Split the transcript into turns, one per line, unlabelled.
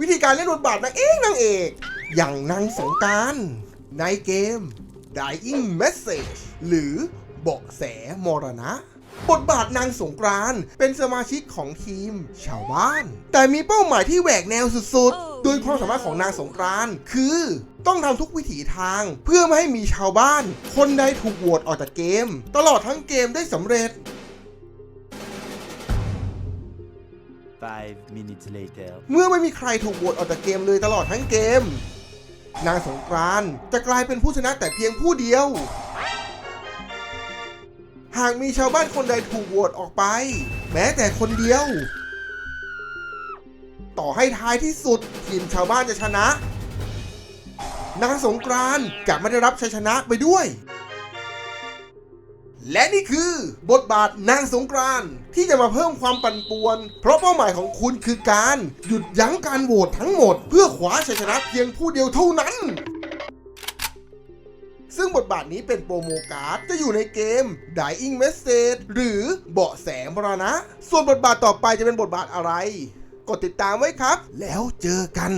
วิธีการเล่นบทบาทนางเอกนางเอก อย่างนางสงกรารในเกม Dying Message หรือเบาะแสมรณะ บทบาทนางสงกรานต์เป็นสมาชิกของทีม ชาวบ้าน แต่มีเป้าหมายที่แหวกแนวสุดๆ โดยความสามารถของนางสงกรานต์คือต้องทำทุกวิถีทางเพื่อไม่ให้มีชาวบ้าน คนใดถูกโหวตออกจากเกม ตลอดทั้งเกมได้สำเร็จ
Five minutes later.
เมื่อไม่มีใครถูกโหวตออกจากเกมเลยตลอดทั้งเกม นางสงกรานต์จะกลายเป็นผู้ชนะแต่เพียงผู้เดียว หากมีชาวบ้านคนใดถูกโหวตออกไป แม้แต่คนเดียว ต่อให้ท้ายที่สุดทีมชาวบ้านจะชนะ นางสงกรานต์จะไม่ได้รับชัยชนะไปด้วย และนี่คือบทบาทนางสงกรานต์ที่จะมาเพิ่มความปั่นป่วน เพราะเป้าหมายของคุณคือการหยุดยั้งการโหวตทั้งหมด เพื่อคว้าชัยชนะเพียงผู้เดียวเท่านั้น ซึ่งบทบาทนี้เป็นโปรโมการ์ดจะอยู่ในเกม Dying Message หรือเบาะแสมรณะ ส่วนบทบาทต่อไปจะเป็นบทบาทอะไร กดติดตามไว้ครับ แล้วเจอกัน